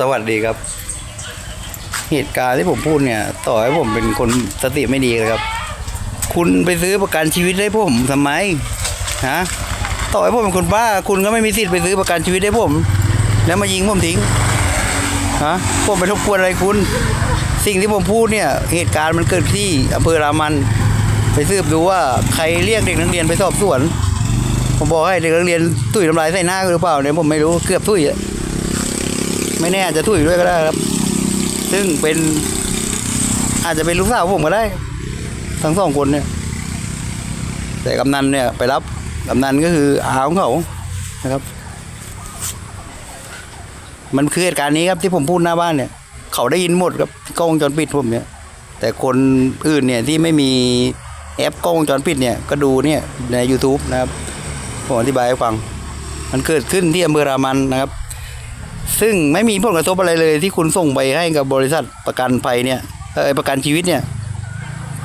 สวัสดีครับ เหตุการณ์ที่ผมพูดเนี่ย ต่อให้ผมเป็นคนสติไม่ดีเลยครับ คุณไปซื้อประกันชีวิตให้ผมทำไมฮะต่อให้ผมเป็นคนบ้า คุณก็ไม่มีสิทธิ์ไปซื้อประกันชีวิตให้ผม แล้วมายิงผมทิ้งฮะผมไปทบกวนอะไรคุณ สิ่งที่ผมพูดเนี่ย เหตุการณ์มันเกิดที่อำเภอรามัน ไปสืบดูว่าใครเรียกเด็กนักเรียนไปสอบสวน ผมบอกให้เด็กนักเรียนตุ้ยน้ำลายใส่หน้าหรือเปล่าเนี่ยผมไม่รู้เกือบตุ้ยอะ ไม่แน่อาจจะตุ้ยด้วยก็ได้ครับ ซึ่งเป็น อาจจะเป็นลูกสาวผมก็ได้ ทั้งสองคนเนี่ย แต่กำนันเนี่ยไปรับกำนันก็คืออาของเขานะครับ มันคือเหตุการณ์นี้ครับที่ผมพูดหน้าบ้านเนี่ย เขาได้ยินหมดครับกล้องวงจรปิดผมเนี่ย แต่คนอื่นเนี่ยที่ไม่มีแอปกล้องวงจรปิดเนี่ยก็ดูเนี่ยใน YouTube นะครับผมอธิบายให้ฟัง มันเกิดขึ้นที่อำเภอรามันนะครับ ซึ่งไม่มีผลกระทบอะไรเลยที่คุณส่งไปให้กับบริษัทประกันภัยเนี่ยออประกันชีวิตเนี่ย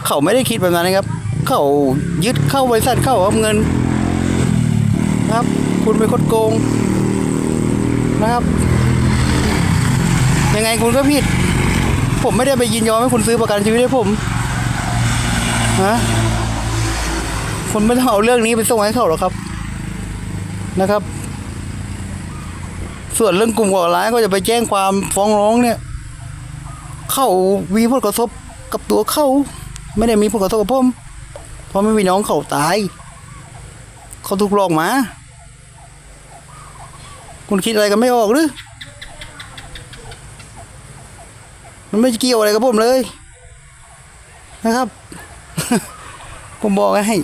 เขาไม่ได้คิดแบบนั้นนะครับ เขายึดเข้าบริษัทเข้าเอาเงินนะครับ คุณเป็นคนโกงนะครับ ยังไงคุณก็ผิด ผมไม่ได้ไปยินยอมให้คุณซื้อประกันชีวิตให้ผมฮะคุณไม่ต้องเอาเรื่องนี้ไปส่งให้เขาหรอกครับนะครับ ส่วนเรื่องกลุ่มก่อร้ายก็จะไปแจ้งความฟ้องร้องเนี่ย เข้ามีผลกระทบกับตัวเขาไม่ได้มีผลกระทบกับผมเพราะไม่มีน้องเขาตาย เขาถูกหลอกมา คุณคิดอะไรกันไม่ออกหรือ มันไม่เกี่ยวอะไรกับผมเลย นะครับ ผมบอกให้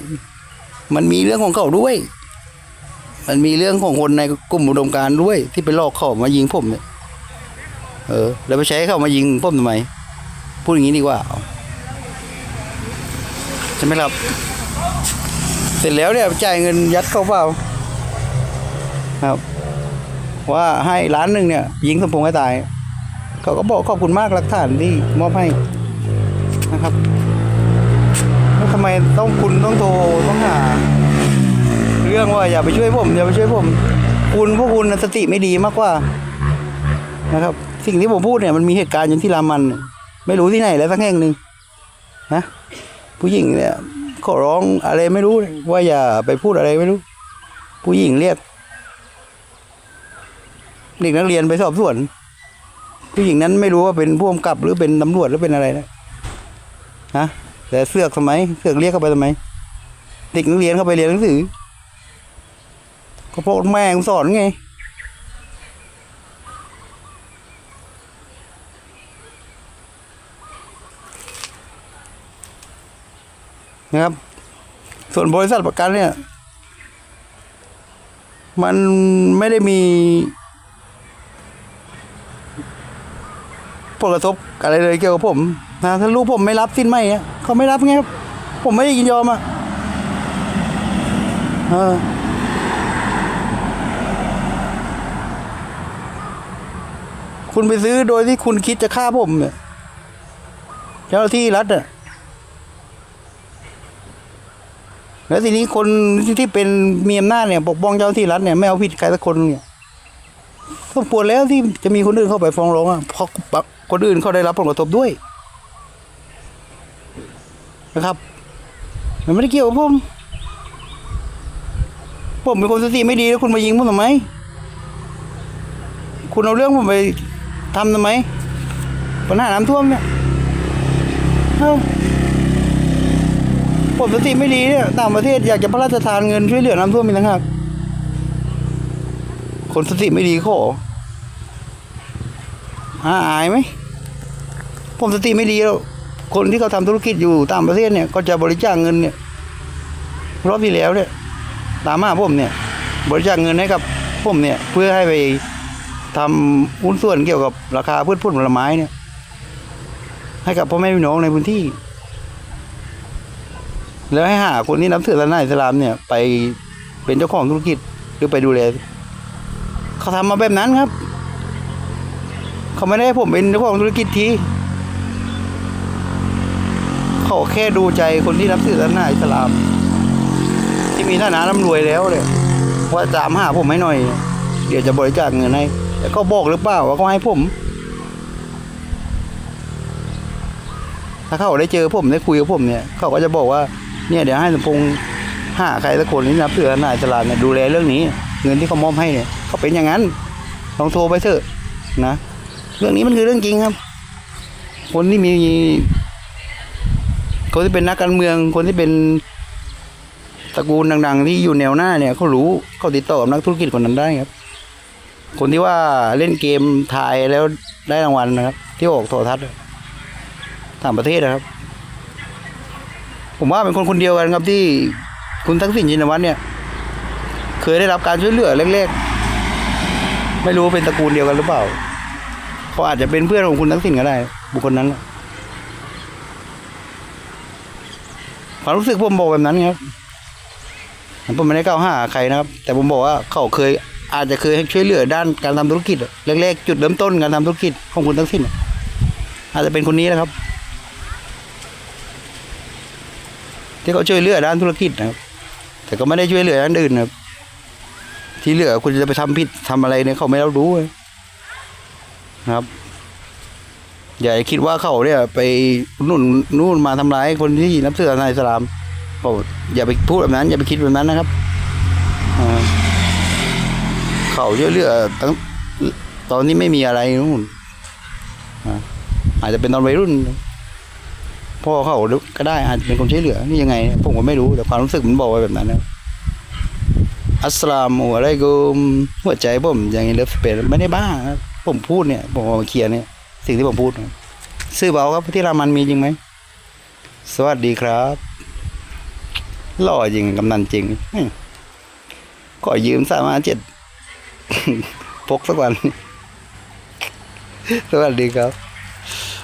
มันมีเรื่องของเขาด้วย มันมีเรื่องของคนในกลุ่มอุดมการ์ด้วย ที่ไปลอกเขามายิงผมเนี่ยเออ แล้วไปใช้เขามายิงผมทำไม พูดอย่างนี้ดีกว่าเอาใช่ไหมครับ เสร็จแล้วเนี่ยจ่ายเงินยัดเข้าเปล่าครับ ว่าให้ล้านหนึ่งเนี่ย ยิงสมพงษ์ให้ตาย เขาก็บอกขอบคุณมากหลักฐานที่มอบให้นะครับแล้วทำไมต้องคุณต้องโทรต้องหา เรื่องว่าอย่าไปช่วยผมอย่าไปช่วยผม คุณพวกคุณสติไม่ดีมากกว่านะครับ สิ่งที่ผมพูดเนี่ยมันมีเหตุการณ์อย่างที่รามัน ไม่รู้ที่ไหนแล้วสักแห่งหนึ่งนะผู้หญิงเนี่ยขอร้องอะไรไม่รู้ว่าอย่าไปพูดอะไรไม่รู้ ผู้หญิงเรียกเด็กนักเรียนไปสอบสวน ผู้หญิงนั้นไม่รู้ว่าเป็นผู้กำกับหรือเป็นตำรวจหรือเป็นอะไรนะฮะแต่เสือกทำไมเสือกเรียกเข้าไปทำไมเด็กนักเรียนเข้าไปเรียนหนังสือ ก็เพราะแม่งสอนไง นะครับ ส่วนบริษัทประกันเนี่ย มันไม่ได้มีผลกระทบอะไรเลยเกี่ยวกับผมนะถ้าลูกผมไม่รับสิ้นไหมเนี่ยเขาไม่รับไงครับ ผมไม่ได้ยินยอมอะเออ คุณไปซื้อโดยที่คุณคิดจะฆ่าผมเนี่ยเจ้าหน้าที่รัฐอะแล้วทีนี้คนที่เป็นมีอำนาจเนี่ยปกป้องเจ้าหน้าที่รัฐเนี่ยไม่เอาผิดใครสักคนเนี่ยสมควรแล้วที่จะมีคนอื่นเข้าไปฟ้องร้องอะเพราะคนอื่นเขาได้รับผลกระทบด้วย นะครับ มันไม่ได้เกี่ยวกับผม ผมเป็นคนสติไม่ดีแล้วคุณมายิงผมทำไม คุณเอาเรื่องผมไป ทำทำไม ปัญหาน้ำท่วมเนี่ยเอ้าผมสติไม่ดีเนี่ยต่างประเทศอยากจะพระราชทานเงินช่วยเหลือน้ำท่วมมีกต่างหากคนสติไม่ดีขออาอายไหมผมสติไม่ดีแล้ว คนที่เขาทำธุรกิจอยู่ต่างประเทศเนี่ย ก็จะบริจาคเงินเนี่ยรอบที่แล้วเนี่ยตามมาผมเนี่ย บริจาคเงินให้กับผมเนี่ย เพื่อให้ไป ทำหุ้นส่วนเกี่ยวกับราคาพืชผลผลไม้เนี่ย ให้กับพ่อแม่พี่น้องในพื้นที่ แล้วให้หาคนที่นับถือศาสนาอิสลามเนี่ย ไปเป็นเจ้าของธุรกิจหรือไปดูแลเขาทำมาแบบนั้นครับ เขาไม่ได้ให้ผมเป็นเจ้าของธุรกิจทีเขาแค่ดูใจคนที่นับถือศาสนาอิสลาม ที่มีฐานะร่ำรวยแล้วเลยว่าตามหาผมให้หน่อย เดี๋ยวจะบริจาคเงินให้ แล้วก็บอกหรือเปล่าว่าเขาให้ผม ถ้าเขาได้เจอผมได้คุยกับผมเนี่ย เขาก็จะบอกว่าเนี่ยเดี๋ยวให้สมพงษ์หาใครสักคนที่นับถือนายสลาดเนี่ยดูแลเรื่องนี้ เงินที่เขามอบให้เนี่ยเขาเป็นอย่างนั้นลองโทรไปเถอะนะเรื่องนี้มันคือเรื่องจริงครับ คนที่มีคนที่เป็นนักการเมือง คนที่เป็นตระกูลดัง ๆ ที่อยู่แนวหน้าเนี่ยเขารู้เขาติดต่อกับนักธุรกิจคนนั้นได้ครับ คนที่ว่าเล่นเกมทายแล้วได้รางวัลนะครับ ที่ออกโทรทัศน์ต่างประเทศนะครับ ผมว่าเป็นคนคนเดียวกันครับที่คุณทักษิณชินวัตรเนี่ย เคยได้รับการช่วยเหลือเล็กๆ ไม่รู้เป็นตระกูลเดียวกันหรือเปล่าเขาอาจจะเป็นเพื่อนของคุณทักษิณก็ได้ บุคคลนั้นความรู้สึกผมบอกแบบนั้นครับผมไม่ได้กล่าวห้าใครนะครับ แต่ผมบอกว่าเขาเคย อาจจะเคยช่วยเหลือด้านการทำธุรกิจอะแรกๆจุดเริ่มต้นการทำธุรกิจของคุณทักษิณอะอาจจะเป็นคนนี้นะครับ ที่เขาช่วยเหลือด้านธุรกิจนะครับ แต่ก็ไม่ได้ช่วยเหลือด้านอื่นนะครับ ที่เหลือคุณจะไปทำผิดทำอะไรเนี่ยเขาไม่รับรู้เลยนะครับอย่าคิดว่าเขาเนี่ยไปนู่นนู่นมาทำร้ายคนที่นับเสือนอิสลามอกอย่าไปพูดแบบนั้น อย่าไปคิดแบบนั้นนะครับ่าเขาช่วยเลือตั้งตอนนี้ไม่มีอะไรนู่นอาจจะเป็นตอนวัยรุ่น พ่อเขาก็ได้อาจจะเป็นคนช่วยเหลือนี่ยังไง ผมก็ไม่รู้แต่ความรู้สึกมันบอกไว้แบบนั้นนะอัสสลามอะลัยกุมหัวใจผมอย่างนี้เลิฟเปนไม่ได้บ้าครับผมพูดเนี่ยผมเอามาเคลียร์เนี่ย สิ่งที่ผมพูดซื้อเบาครับที่รามันมีจริงไหมสวัสดีครับหล่อจริงกำนันจริงขอขอยืมสามารถเจ็ด พกสักวันสวัสดีครับ